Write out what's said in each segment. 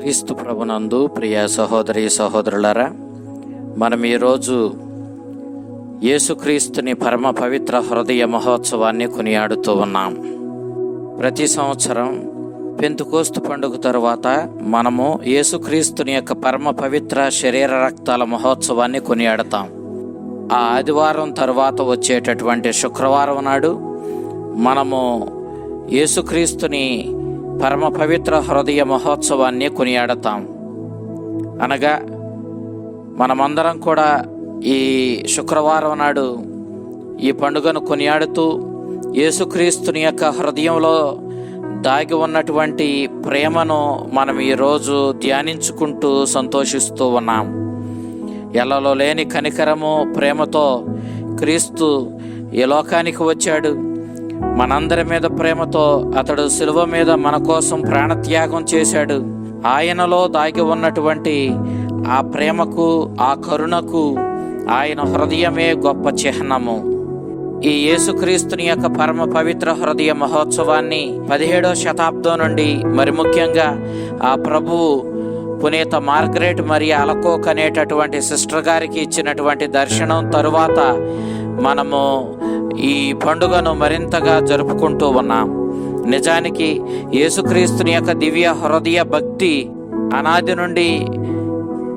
క్రీస్తు ప్రభునందు ప్రియ సహోదరి సహోదరులారా మనం ఈరోజు యేసుక్రీస్తుని పరమ పవిత్ర హృదయ మహోత్సవాన్ని కొనియాడుతూ ఉన్నాం. ప్రతి సంవత్సరం పెంతుకోస్తు పండుగ తరువాత మనము యేసుక్రీస్తుని యొక్క పరమ పవిత్ర శరీర రక్తాల మహోత్సవాన్ని కొనియాడతాం. ఆ ఆదివారం తర్వాత వచ్చేటటువంటి శుక్రవారం నాడు మనము యేసుక్రీస్తుని పరమ పవిత్ర హృదయ మహోత్సవాన్ని కొనియాడతాం. అనగా మనమందరం కూడా ఈ శుక్రవారం నాడు ఈ పండుగను కొనియాడుతూ యేసుక్రీస్తుని యొక్క హృదయంలో దాగి ఉన్నటువంటి ప్రేమను మనం ఈరోజు ధ్యానించుకుంటూ సంతోషిస్తూ ఉన్నాం. ఎల్లలో లేని కనికరము ప్రేమతో క్రీస్తు ఈ లోకానికి వచ్చాడు. మనందరి మీద ప్రేమతో అతడు శిలువ మీద మన కోసం ప్రాణత్యాగం చేశాడు. ఆయనలో దాగి ఉన్నటువంటి ఆ ప్రేమకు ఆ కరుణకు ఆయన హృదయమే గొప్ప చిహ్నము. ఈ యేసుక్రీస్తుని యొక్క పరమ పవిత్ర హృదయ మహోత్సవాన్ని పదిహేడో శతాబ్దం నుండి మరి ముఖ్యంగా ఆ ప్రభువు పునీత మార్గరేట్ మరి అలకోక్ అనేటటువంటి సిస్టర్ గారికి ఇచ్చినటువంటి దర్శనం తరువాత మనము ఈ పండుగను మరింతగా జరుపుకుంటూ ఉన్నాం. నిజానికి యేసుక్రీస్తుని యొక్క దివ్య హృదయ భక్తి అనాది నుండి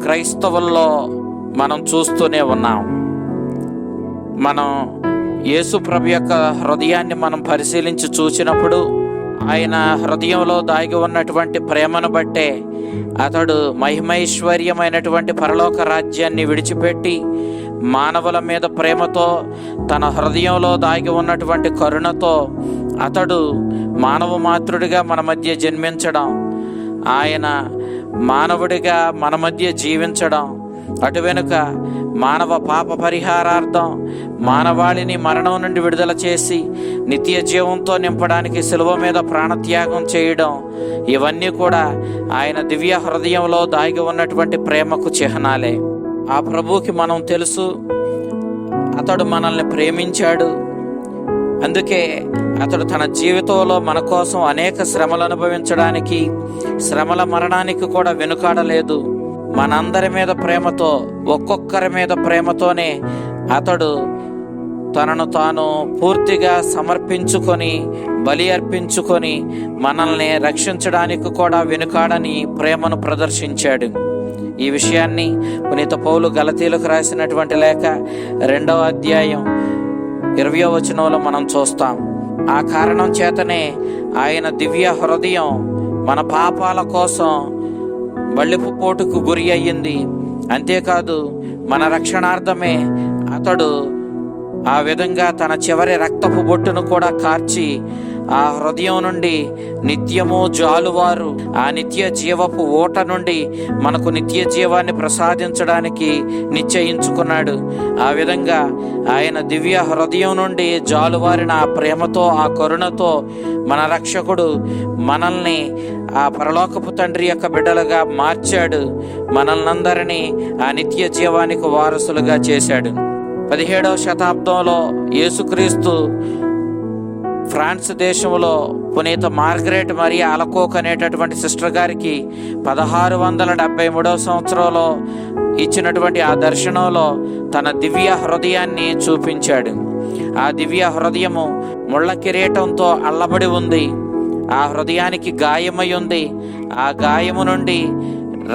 క్రైస్తవుల్లో మనం చూస్తూనే ఉన్నాం. మనం యేసు ప్రభు యొక్క హృదయాన్ని మనం పరిశీలించి చూసినప్పుడు ఆయన హృదయంలో దాగి ఉన్నటువంటి ప్రేమను బట్టే అతడు మహిమైశ్వర్యమైనటువంటి పరలోక రాజ్యాన్ని విడిచిపెట్టి మానవుల మీద ప్రేమతో తన హృదయంలో దాగి ఉన్నటువంటి కరుణతో అతడు మానవ మాతృడిగా మన మధ్య జన్మించడం ఆయన మానవుడిగా మన మధ్య జీవించడం అటు వెనుక మానవ పాప పరిహారార్థం మానవాళిని మరణం నుండి విడుదల చేసి నిత్య జీవంతో నింపడానికి సులువ మీద ప్రాణత్యాగం చేయడం ఇవన్నీ కూడా ఆయన దివ్య హృదయంలో దాగి ఉన్నటువంటి ప్రేమకు చిహ్నాలే. ఆ ప్రభువుకి మనం తెలుసు. అతడు మనల్ని ప్రేమించాడు. అందుకే అతడు తన జీవితంలో మన కోసం అనేక శ్రమలు అనుభవించడానికి శ్రమల మరణానికి కూడా వెనుకాడలేదు. మనందరి మీద ప్రేమతో ఒక్కొక్కరి మీద ప్రేమతోనే అతడు తనను తాను పూర్తిగా సమర్పించుకొని బలి అర్పించుకొని మనల్ని రక్షించడానికి కూడా వెనుకాడని ప్రేమను ప్రదర్శించాడు. ఈ విషయాన్ని పునీత పౌలు గలతీలకు రాసినటువంటి లేఖ రెండవ అధ్యాయం ఇరవయో వచనంలో మనం చూస్తాం. ఆ కారణం చేతనే ఆయన దివ్య హృదయం మన పాపాల కోసం బళ్ళిపు పోటుకు గురి అయ్యింది. అంతేకాదు మన రక్షణార్థమే అతడు ఆ విధంగా తన చివరి రక్తపు బొట్టును కూడా కార్చి ఆ హృదయం నుండి నిత్యము జాలువారు ఆ నిత్య జీవపు ఓట నుండి మనకు నిత్య జీవాన్ని ప్రసాదించడానికి నిశ్చయించుకున్నాడు. ఆ విధంగా ఆయన దివ్య హృదయం నుండి జాలువారిన ఆ ప్రేమతో ఆ కరుణతో మన రక్షకుడు మనల్ని ఆ పరలోకపు తండ్రి యొక్క బిడ్డలుగా మార్చాడు. మనల్నందరినీ ఆ నిత్య జీవానికి వారసులుగా చేశాడు. పదిహేడవ శతాబ్దంలో యేసుక్రీస్తు ఫ్రాన్స్ దేశంలో పునీత మార్గరేట్ మరియు అలకోక్ అనేటటువంటి సిస్టర్ గారికి పదహారు వందల డెబ్బై మూడవ సంవత్సరంలో ఇచ్చినటువంటి ఆ దర్శనంలో తన దివ్య హృదయాన్ని చూపించాడు. ఆ దివ్య హృదయము ముళ్ళ కిరీటంతో అల్లబడి ఉంది. ఆ హృదయానికి గాయమై ఉంది. ఆ గాయము నుండి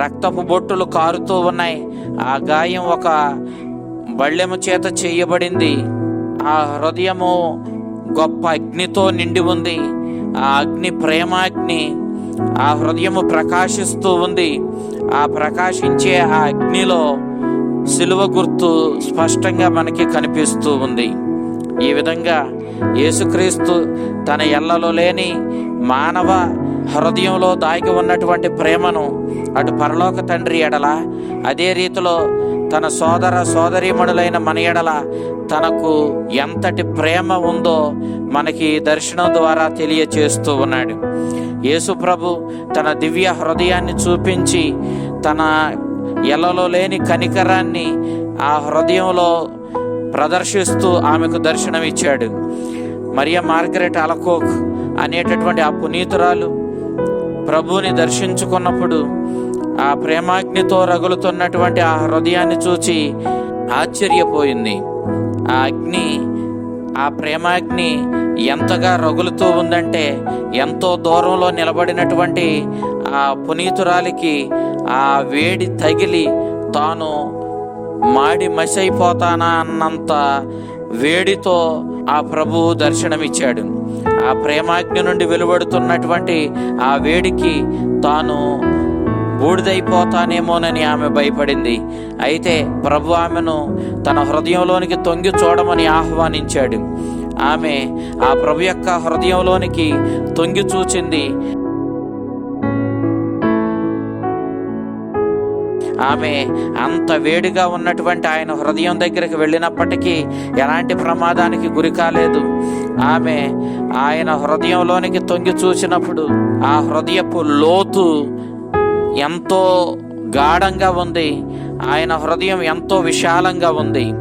రక్తపు బొట్టులు కారుతూ ఉన్నాయి. ఆ గాయం ఒక బళ్ళెము చేత చేయబడింది. ఆ హృదయము గొప్ప అగ్నితో నిండి ఉంది. ఆ అగ్ని ప్రేమాగ్ని ఆ హృదయము ప్రకాశిస్తూ ఉంది. ఆ ప్రకాశించే ఆ అగ్నిలో సిలువ గుర్తు స్పష్టంగా మనకి కనిపిస్తూ ఉంది. ఈ విధంగా యేసుక్రీస్తు తన ఎల్లలో లేని మానవ హృదయంలో దాగి ఉన్నటువంటి ప్రేమను అటు పరలోక తండ్రి ఎడల అదే రీతిలో తన సోదర సోదరీమణులైన మన ఎడల తనకు ఎంతటి ప్రేమ ఉందో మనకి దర్శనం ద్వారా తెలియచేస్తూ ఉన్నాడు. యేసుప్రభు తన దివ్య హృదయాన్ని చూపించి తన ఎలలో లేని కనికరాన్ని ఆ హృదయంలో ప్రదర్శిస్తూ ఆమెకు దర్శనమిచ్చాడు మరియా మార్గరెట్ అలకోక్ అనేటటువంటి ఆ పునీతురాలు ప్రభువుని దర్శించుకున్నప్పుడు ఆ ప్రేమాగ్నితో రగులుతున్నటువంటి ఆ హృదయాన్ని చూచి ఆశ్చర్యపోయింది. ఆ అగ్ని ఆ ప్రేమాగ్ని ఎంతగా రగులుతూ ఉందంటే ఎంతో దూరంలో నిలబడినటువంటి ఆ పునీతురాలికి ఆ వేడి తగిలి తాను మాడి మసైపోతానా అన్నంత వేడితో ఆ ప్రభువు దర్శనమిచ్చాడు. ఆ ప్రేమాగ్ని నుండి వెలువడుతున్నటువంటి ఆ వేడికి తాను బూడిదైపోతానేమోనని ఆమె భయపడింది. అయితే ప్రభు ఆమెను తన హృదయంలోనికి తొంగి చూడమని ఆహ్వానించాడు. ఆమె ఆ ప్రభు యొక్క హృదయంలోనికి తొంగి చూచింది. ఆమె అంత వేడిగా ఉన్నటువంటి ఆయన హృదయం దగ్గరికి వెళ్ళినప్పటికీ ఎలాంటి ప్రమాదానికి గురి కాలేదు. ఆమె ఆయన హృదయంలోనికి తొంగి చూసినప్పుడు ఆ హృదయపు లోతు ఎంతో గాఢంగా ఉంది. ఆయన హృదయం ఎంతో విశాలంగా ఉంది.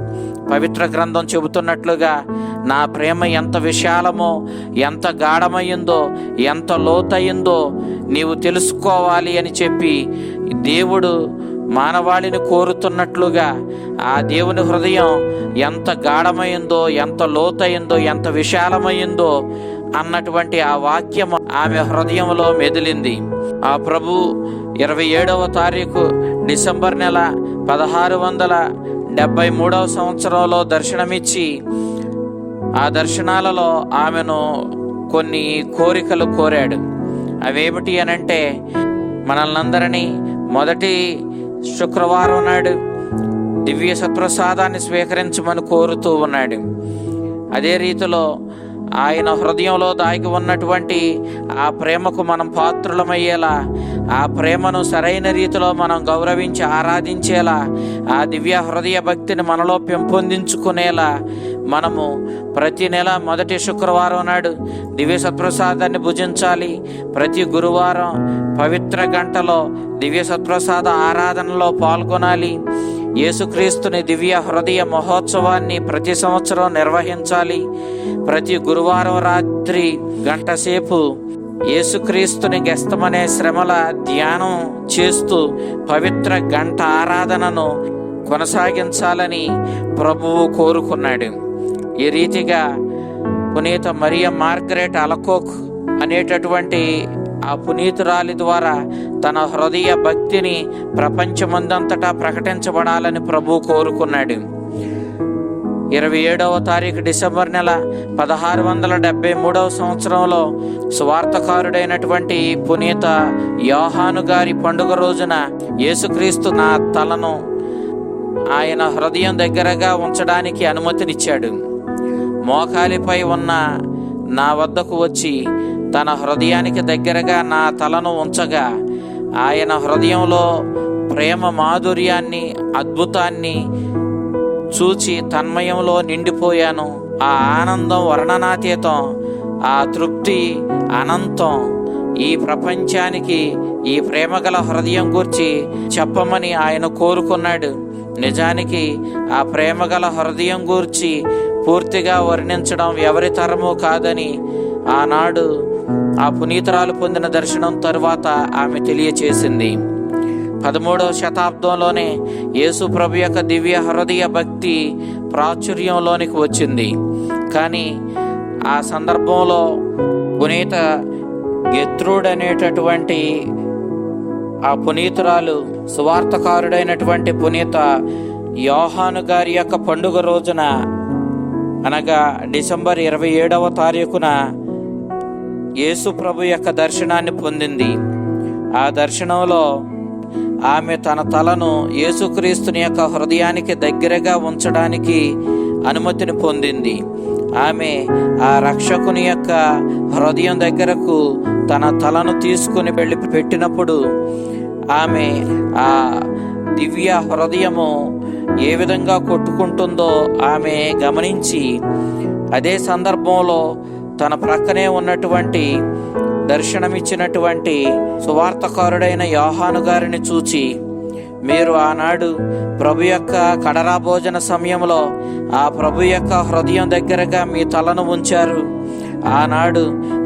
పవిత్ర గ్రంథం చెబుతున్నట్లుగా నా ప్రేమ ఎంత విశాలమో ఎంత గాఢమైందో ఎంత లోతయిందో నీవు తెలుసుకోవాలి అని చెప్పి దేవుడు మానవాళిని కోరుతున్నట్లుగా ఆ దేవుని హృదయం ఎంత గాఢమైందో ఎంత లోతయిందో ఎంత విశాలమైందో అన్నటువంటి ఆ వాక్యం ఆమె హృదయంలో మెదిలింది. ఆ ప్రభు ఇరవై ఏడవ తారీఖు డిసెంబర్ నెల పదహారు వందల డెబ్బై మూడవ సంవత్సరంలో దర్శనమిచ్చి ఆ దర్శనాలలో ఆమెను కొన్ని కోరికలు కోరాడు. అవేమిటి అనంటే మనల్నందరినీ మొదటి శుక్రవారం నాడు దివ్య సత్ప్రసాదాన్ని స్వీకరించమని కోరుతూ ఉన్నాడు. అదే రీతిలో ఆయన హృదయంలో దాగి ఉన్నటువంటి ఆ ప్రేమకు మనం పాత్రులమయ్యేలా ఆ ప్రేమను సరైన రీతిలో మనం గౌరవించి ఆరాధించేలా ఆ దివ్య హృదయ భక్తిని మనలో పెంపొందించుకునేలా మనము ప్రతి నెల మొదటి శుక్రవారం నాడు దివ్య సత్ప్రసాదాన్ని భుజించాలి. ప్రతి గురువారం పవిత్ర గంటలో దివ్య సత్ప్రసాద ఆరాధనలో పాల్గొనాలి. యేసుక్రీస్తుని దివ్య హృదయ మహోత్సవాన్ని ప్రతి సంవత్సరం నిర్వహించాలి. ప్రతి గురువారం రాత్రి గంటసేపు యేసుక్రీస్తుని గెస్తమనే శ్రమల ధ్యానం చేస్తూ పవిత్ర గంట ఆరాధనను కొనసాగించాలని ప్రభువు కోరుకున్నాడు. ఈ రీతిగా పునీత మరియ మార్గరెట్ అలకోక్ అనేటటువంటి ఆ పునీతురాలి ద్వారా తన హృదయ భక్తిని ప్రపంచమందంతటా ప్రకటించబడాలని ప్రభు కోరుకున్నాడు. ఇరవై ఏడవ తారీఖు డిసెంబర్ నెల పదహారు వందల డెబ్బై మూడవ సంవత్సరంలో స్వార్థకారుడైనటువంటి పునీత యోహాను గారి పండుగ రోజున యేసుక్రీస్తు నా తలను ఆయన హృదయం దగ్గరగా ఉంచడానికి అనుమతినిచ్చాడు. మోకాలిపై ఉన్న నా వద్దకు వచ్చి తన హృదయానికి దగ్గరగా నా తలను ఉంచగా ఆయన హృదయంలో ప్రేమ మాధుర్యాన్ని అద్భుతాన్ని చూచి తన్మయంలో నిండిపోయాను. ఆ ఆనందం వర్ణనాతీతం ఆ తృప్తి అనంతం. ఈ ప్రపంచానికి ఈ ప్రేమగల హృదయం గురించి చెప్పమని ఆయన కోరుకున్నాడు. నిజానికి ఆ ప్రేమగల హృదయం గూర్చి పూర్తిగా వర్ణించడం ఎవరి తరము కాదని ఆనాడు ఆ పునీతరాలు పొందిన దర్శనం తరువాత ఆమె తెలియచేసింది. పదమూడవ శతాబ్దంలోనే యేసు ప్రభు యొక్క దివ్య హృదయ భక్తి ప్రాచుర్యంలోనికి వచ్చింది. కానీ ఆ సందర్భంలో పునీత గెత్రుడు అనేటటువంటి ఆ పునీతురాలు సువార్తకారుడైనటువంటి పునీత యోహాను గారి యొక్క పండుగ రోజున అనగా డిసెంబర్ ఇరవై ఏడవ తారీఖున యేసు ప్రభు యొక్క దర్శనాన్ని పొందింది. ఆ దర్శనంలో ఆమె తన తలను యేసుక్రీస్తుని యొక్క హృదయానికి దగ్గరగా ఉంచడానికి అనుమతిని పొందింది. ఆమె ఆ రక్షకుని యొక్క హృదయం దగ్గరకు తన తలను తీసుకుని వెళ్ళి పెట్టినప్పుడు ఆమె ఆ దివ్య హృదయము ఏ విధంగా కొట్టుకుంటుందో ఆమె గమనించి అదే సందర్భంలో తన ప్రక్కనే ఉన్నటువంటి దర్శనమిచ్చినటువంటి సువార్తకారుడైన యోహాను గారిని చూచి మీరు ఆనాడు ప్రభు యొక్క కడరా భోజన సమయంలో ఆ ప్రభు యొక్క హృదయం దగ్గరగా మీ తలను ఉంచారు ఆనాడు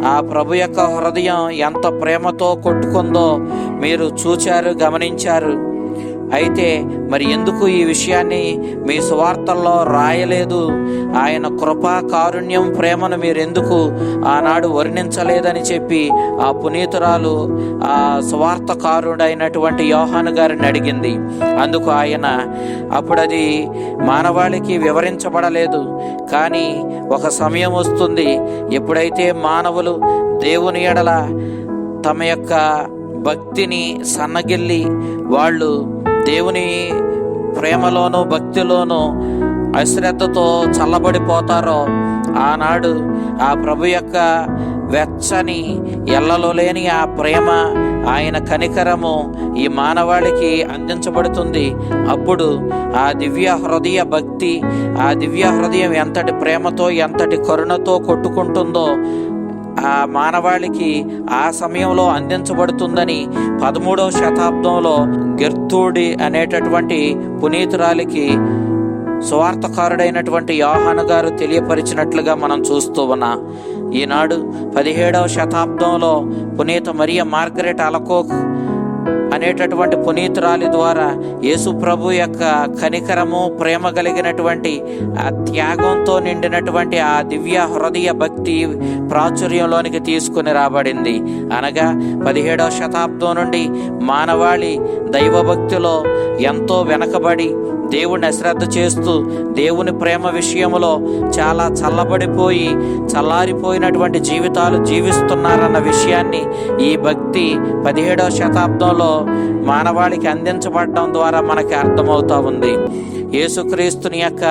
ఆ ప్రభు యొక్క హృదయం ఎంత ప్రేమతో కొట్టుకుందో మీరు చూచారు గమనించారు. అయితే మరి ఎందుకు ఈ విషయాన్ని మీ సువార్తల్లో రాయలేదు? ఆయన కృపా కారుణ్యం ప్రేమను మీరెందుకు ఆనాడు వర్ణించలేదని చెప్పి ఆ పునీతురాలు ఆ సువార్తకారుడైనటువంటి యోహాను గారిని అడిగింది. అందుకు ఆయన అప్పుడు అది మానవాళికి వివరించబడలేదు. కానీ ఒక సమయం వస్తుంది. ఎప్పుడైతే మానవులు దేవుని ఎడల తమ యొక్క భక్తిని సన్నగిల్లి వాళ్ళు దేవుని ప్రేమలోను భక్తిలోను అశ్రద్ధతో చల్లబడిపోతారో ఆనాడు ఆ ప్రభు యొక్క వెచ్చని ఎల్లలో లేని ఆ ప్రేమ ఆయన కనికరము ఈ మానవాళికి అందించబడుతుంది. అప్పుడు ఆ దివ్య హృదయ భక్తి ఆ దివ్య హృదయం ఎంతటి ప్రేమతో ఎంతటి కరుణతో కొట్టుకుంటుందో ఆ మానవాళికి ఆ సమయంలో అందించబడుతుందని పదమూడవ శతాబ్దంలో గెర్తూడి అనేటటువంటి పునీతురాలికి స్వార్థకారుడైనటువంటి యోహాను గారు తెలియపరిచినట్లుగా మనం చూస్తూ ఉన్నా. ఈనాడు పదిహేడవ శతాబ్దంలో పునీత మరియ మార్గరెట్ అలకోక్ అనేటటువంటి పునీతురాలి ద్వారా యేసు ప్రభు యొక్క కనికరము ప్రేమ కలిగినటువంటి ఆ త్యాగంతో నిండినటువంటి ఆ దివ్య హృదయ భక్తి ప్రాచుర్యంలోనికి తీసుకుని రాబడింది. అనగా పదిహేడవ శతాబ్దం నుండి మానవాళి దైవభక్తిలో ఎంతో వెనకబడి దేవుణ్ణి అశ్రద్ధ చేస్తూ దేవుని ప్రేమ విషయంలో చాలా చల్లబడిపోయి చల్లారిపోయినటువంటి జీవితాలు జీవిస్తున్నారన్న విషయాన్ని ఈ భక్తి పదిహేడవ శతాబ్దంలో మానవాళికి అందించబడడం ద్వారా మనకి అర్థమవుతా ఉంది. యేసుక్రీస్తుని యొక్క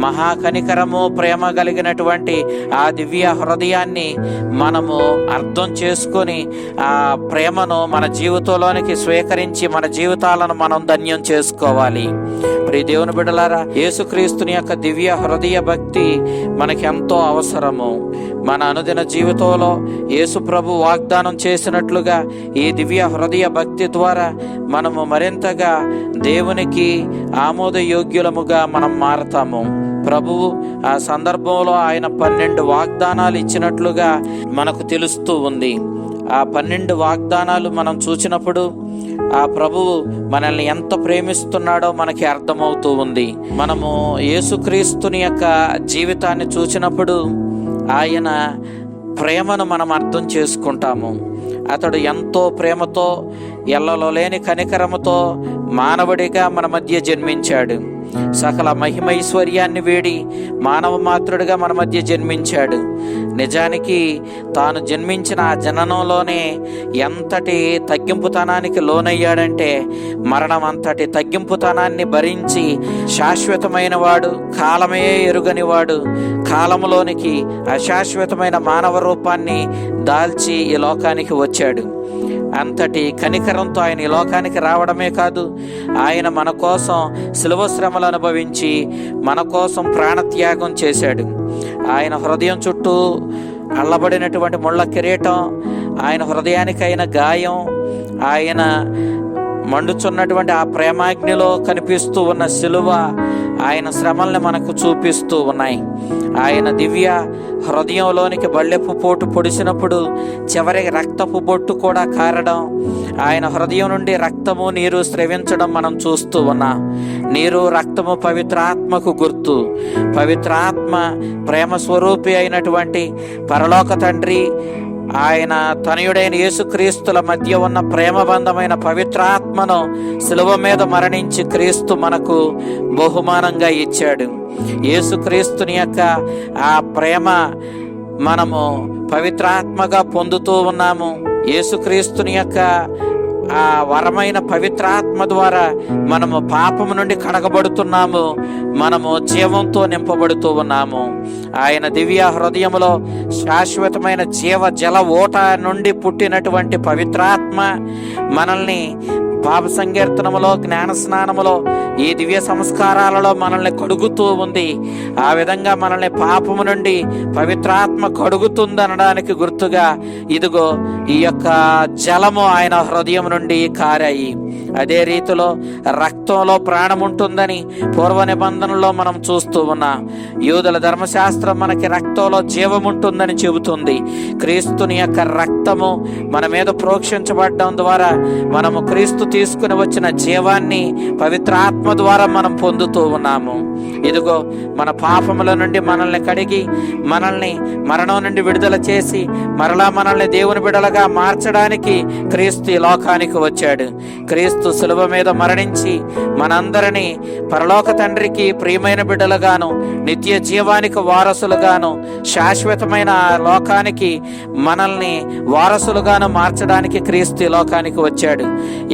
మహాకనికరము ప్రేమ కలిగినటువంటి ఆ దివ్య హృదయాన్ని మనము అర్థం చేసుకొని ఆ ప్రేమను మన జీవితంలోనికి స్వీకరించి మన జీవితాలను మనం ధన్యం చేసుకోవాలి. ప్రియ దేవుని బిడ్డలారా యేసుక్రీస్తుని యొక్క దివ్య హృదయ భక్తి మనకి ఎంతో అవసరము. మన అనుదిన జీవితంలో యేసు ప్రభు వాగ్దానం చేసినట్లుగా ఈ దివ్య హృదయ భక్తి ద్వారా మనము మరింతగా దేవునికి ఆమోదయోగ్యులముగా మనం మారతాము. ప్రభువు ఆ సందర్భంలో ఆయన పన్నెండు వాగ్దానాలు ఇచ్చినట్లుగా మనకు తెలుస్తూ ఉంది. ఆ పన్నెండు వాగ్దానాలు మనం చూసినప్పుడు ఆ ప్రభువు మనల్ని ఎంత ప్రేమిస్తున్నాడో మనకి అర్థమవుతూ ఉంది. మనము యేసుక్రీస్తుని యొక్క జీవితాన్ని చూసినప్పుడు ఆయన ప్రేమను మనం అర్థం చేసుకుంటాము. అతడు ఎంతో ప్రేమతో ఎల్లలో లేని కనికరముతో మానవుడిగా మన మధ్య జన్మించాడు. సకల మహిమైశ్వర్యాన్ని వేడి మానవ మాతృడిగా మన మధ్య జన్మించాడు. నిజానికి తాను జన్మించిన ఆ జననంలోనే ఎంతటి తగ్గింపుతనానికి లోనయ్యాడంటే మరణం అంతటి తగ్గింపుతనాన్ని భరించి శాశ్వతమైన వాడు కాలమే ఎరుగని వాడు కాలములోనికి అశాశ్వతమైన మానవ రూపాన్ని దాల్చి ఈ లోకానికి వచ్చాడు. అంతటి కనికరంతో ఆయన ఈ లోకానికి రావడమే కాదు ఆయన మన కోసం శిలువ శ్రమలు అనుభవించి మన కోసం ప్రాణత్యాగం చేశాడు. ఆయన హృదయం చుట్టూ అల్లబడినటువంటి ముళ్ళ కిరీటం ఆయన హృదయానికైన గాయం ఆయన మండుచున్నటువంటి ఆ ప్రేమాగ్నిలో కనిపిస్తూ ఉన్న శిలువ ఆయన శ్రమల్ని మనకు చూపిస్తూ ఉన్నాయి. ఆయన దివ్య హృదయంలోనికి బళ్ళెపు పోటు పొడిసినప్పుడు చివరి రక్తపు బొట్టు కూడా కారడం ఆయన హృదయం నుండి రక్తము నీరు స్రవించడం మనం చూస్తూ ఉన్నాం. నీరు రక్తము పవిత్రాత్మకు గుర్తు. పవిత్రాత్మ ప్రేమ స్వరూపి అయినటువంటి పరలోక తండ్రి ఆయన తనయుడైన యేసుక్రీస్తుల మధ్య ఉన్న ప్రేమబంధమైన పవిత్రాత్మను సులువ మీద మరణించి క్రీస్తు మనకు బహుమానంగా ఇచ్చాడు. యేసుక్రీస్తుని యొక్క ఆ ప్రేమ మనము పవిత్రాత్మగా పొందుతూ ఉన్నాము. యేసుక్రీస్తుని యొక్క ఆ వరమైన పవిత్రాత్మ ద్వారా మనము పాపము నుండి కడగబడుతున్నాము. మనము జీవంతో నింపబడుతూ ఉన్నాము. ఆయన దివ్య హృదయములో శాశ్వతమైన జీవ జల ఓట నుండి పుట్టినటువంటి పవిత్రాత్మ మనల్ని పాప సంకీర్తనములో జ్ఞాన స్నానములో ఈ దివ్య సంస్కారాలలో మనల్ని కడుగుతూ ఉంది. ఆ విధంగా మనల్ని పాపము నుండి పవిత్రాత్మ కడుగుతుందనడానికి గుర్తుగా ఇదిగో ఈ యొక్క జలము ఆయన హృదయం నుండి కారాయి అదే రీతిలో రక్తంలో ప్రాణం ఉంటుందని పూర్వ నిబంధనలో మనం చూస్తూ ఉన్నాం. యూదుల ధర్మశాస్త్రం మనకి రక్తంలో జీవం ఉంటుందని చెబుతుంది. క్రీస్తుని యొక్క రక్తము మన మీద ప్రోక్షించబడడం ద్వారా మనము క్రీస్తు తీసుకుని వచ్చిన జీవాన్ని పవిత్రాత్మ ద్వారా మనం పొందుతూ ఉన్నాము. ఇదిగో మన పాపముల నుండి మనల్ని కడిగి మనల్ని మరణం నుండి విడుదల చేసి మరలా మనల్ని దేవుని బిడలుగా మార్చడానికి క్రీస్తు ఈ లోకానికి వచ్చాడు. క్రీస్తు సులభ మీద మరణించి మనందరినీ పరలోక తండ్రికి ప్రియమైన బిడ్డలుగాను నిత్య జీవానికి వారసులుగాను శాశ్వతమైన లోకానికి మనల్ని వారసులుగాను మార్చడానికి క్రీస్తు లోకానికి వచ్చాడు.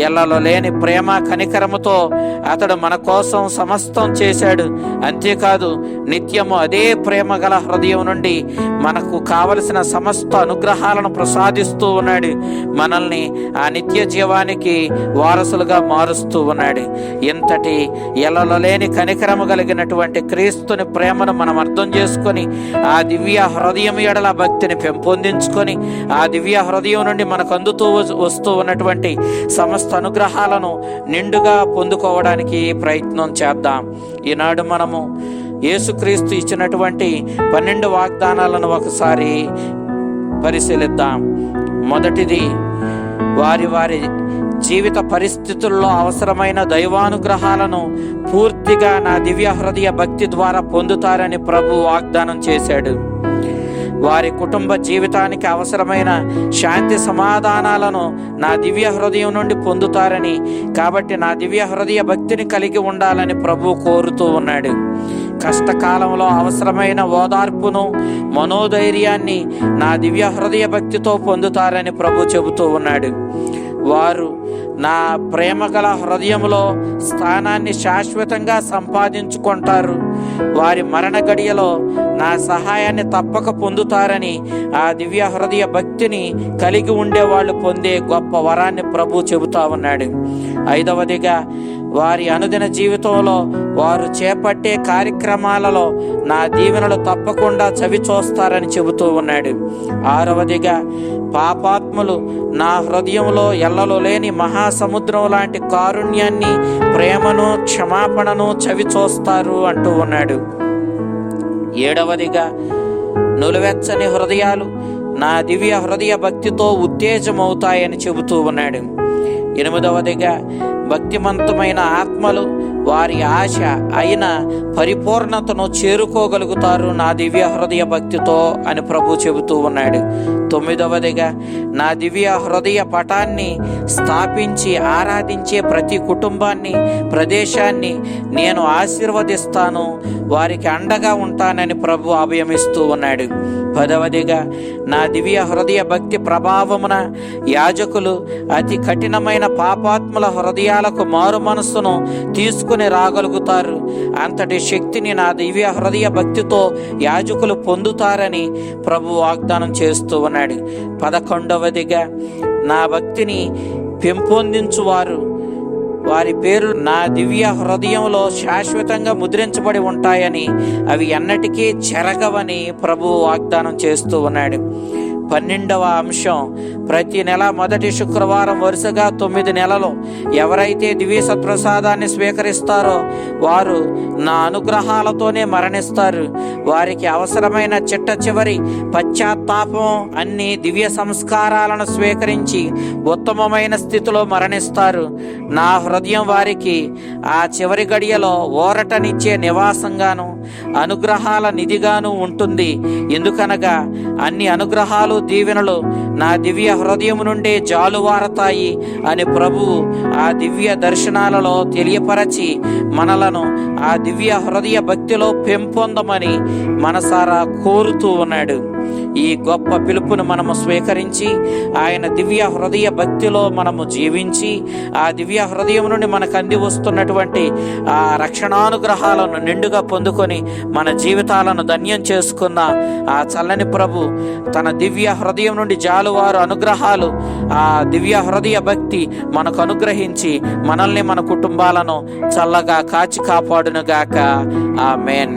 ఎల్లలో లేని ప్రేమ కనికరముతో అతడు మన కోసం సమస్తం చేశాడు. అంతేకాదు నిత్యము అదే ప్రేమ గల హృదయం నుండి మనకు కావలసిన సమస్త అనుగ్రహాలను ప్రసాదిస్తూ ఉన్నాడు. మనల్ని ఆ నిత్య జీవానికి వారసులుగా మారుస్తూ ఉన్నాడు. ఇంతటి ఎలలో లేని కనికరము కలిగినటువంటి క్రీస్తుని ప్రేమను మనం అర్థం చేసుకొని ఆ దివ్య హృదయం ఎడల భక్తిని పెంపొందించుకొని ఆ దివ్య హృదయం నుండి మనకు అందుతూ వస్తూ ఉన్నటువంటి సమస్త అనుగ్రహాలను నిండుగా పొందుకోవడానికి ప్రయత్నం చేద్దాం. ఈనాడు మనము యేసుక్రీస్తు ఇచ్చినటువంటి పన్నెండు వాగ్దానాలను ఒకసారి పరిశీలిద్దాం. మొదటిది వారి వారి జీవిత పరిస్థితుల్లో అవసరమైన దైవానుగ్రహాలను పూర్తిగా నా దివ్య హృదయ భక్తి ద్వారా పొందుతారని ప్రభు వాగ్దానం చేశాడు. వారి కుటుంబ జీవితానికి అవసరమైన శాంతి సమాధానాలను నా దివ్య హృదయం నుండి పొందుతారని కాబట్టి నా దివ్య హృదయ భక్తిని కలిగి ఉండాలని ప్రభు కోరుతూ ఉన్నాడు. కష్టకాలంలో అవసరమైన ఓదార్పును మనోధైర్యాన్ని నా దివ్య హృదయ భక్తితో పొందుతారని ప్రభు చెబుతూ ఉన్నాడు. వారు నా ప్రేమ గల హృదయంలో స్థానాన్ని శాశ్వతంగా సంపాదించుకుంటారు. వారి మరణ గడియలో నా సహాయాన్ని తప్పక పొందుతారని ఆ దివ్య హృదయ భక్తిని కలిగి ఉండే వాళ్ళు పొందే గొప్ప వరాన్ని ప్రభు చెబుతా ఉన్నాడు. ఐదవదిగా వారి అనుదిన జీవితంలో వారు చేపట్టే కార్యక్రమాలలో నా దీవెనలు తప్పకుండా చవి చూస్తారని చెబుతూ ఉన్నాడు. ఆరవదిగా పాపాత్ములు నా హృదయంలో ఎల్లలో లేని మహాసముద్రం లాంటి కారుణ్యాన్ని ప్రేమను క్షమాపణను చవి చూస్తారు అంటూ ఉన్నాడు. ఏడవదిగా నులువెచ్చని హృదయాలు నా దివ్య హృదయ భక్తితో ఉత్తేజమవుతాయని చెబుతూ ఉన్నాడు. ఎనిమిదవదిగా భక్తిమంతమైన ఆత్మలు వారి ఆశ అయిన పరిపూర్ణతను చేరుకోగలుగుతారు నా దివ్య హృదయ భక్తితో అని ప్రభు చెబుతూ ఉన్నాడు. తొమ్మిదవదిగా నా దివ్య హృదయ పటాన్ని స్థాపించి ఆరాధించే ప్రతి కుటుంబాన్ని ప్రదేశాన్ని నేను ఆశీర్వదిస్తాను వారికి అండగా ఉంటానని ప్రభు అభయమిస్తూ ఉన్నాడు. పదవదిగా నా దివ్య హృదయ భక్తి ప్రభావమున యాజకులు అతి కఠినమైన పాపాత్ముల హృదయాలకు మారు మనస్సును తీసుకుని రాగలుగుతారు. అంతటి శక్తిని నా దివ్య హృదయ భక్తితో యాజకులు పొందుతారని ప్రభు వాగ్దానం చేస్తూ ఉన్నాడు. పదకొండవదిగా నా భక్తిని పెంపొందించువారు. వారి పేరు నా దివ్య హృదయంలో శాశ్వతంగా ముద్రించబడి ఉంటాయని అవి ఎన్నటికీ చెరగవని ప్రభు వాగ్దానం చేస్తూ ఉన్నాడు. పన్నెండవ అంశం ప్రతి నెల మొదటి శుక్రవారం వరుసగా తొమ్మిది నెలలు ఎవరైతే దివ్య సత్ప్రసాదాన్ని స్వీకరిస్తారో వారు నా అనుగ్రహాలతోనే మరణిస్తారు. వారికి అవసరమైన చిట్ట చివరి పశ్చాత్తాపం అన్ని దివ్య సంస్కారాలను స్వీకరించి ఉత్తమమైన స్థితిలో మరణిస్తారు. నా హృదయం వారికి ఆ చివరి గడియలో ఓరటనిచ్చే నివాసంగాను అనుగ్రహాల నిధిగాను ఉంటుంది. ఎందుకనగా అన్ని అనుగ్రహాలు దీవెనలు నా దివ్య హృదయం నుండే జాలువారతాయి అని ప్రభువు ఆ దివ్య దర్శనాలలో తెలియపరచి మనలను ఆ దివ్య హృదయ భక్తిలో పెంపొందమని మనసారా కోరుతూ ఉన్నాడు. ఈ గొప్ప పిలుపును మనము స్వీకరించి ఆయన దివ్య హృదయ భక్తిలో మనము జీవించి ఆ దివ్య హృదయం నుండి మనకు అంది వస్తున్నటువంటి ఆ రక్షణానుగ్రహాలను నిండుగా పొందుకొని మన జీవితాలను ధన్యం చేసుకున్న ఆ చల్లని ప్రభు తన దివ్య హృదయం నుండి జాలువారు అనుగ్రహాలు ఆ దివ్య హృదయ భక్తి మనకు అనుగ్రహించి మనల్ని మన కుటుంబాలను చల్లగా కాచి కాపాడునుగాక. ఆ మెయిన్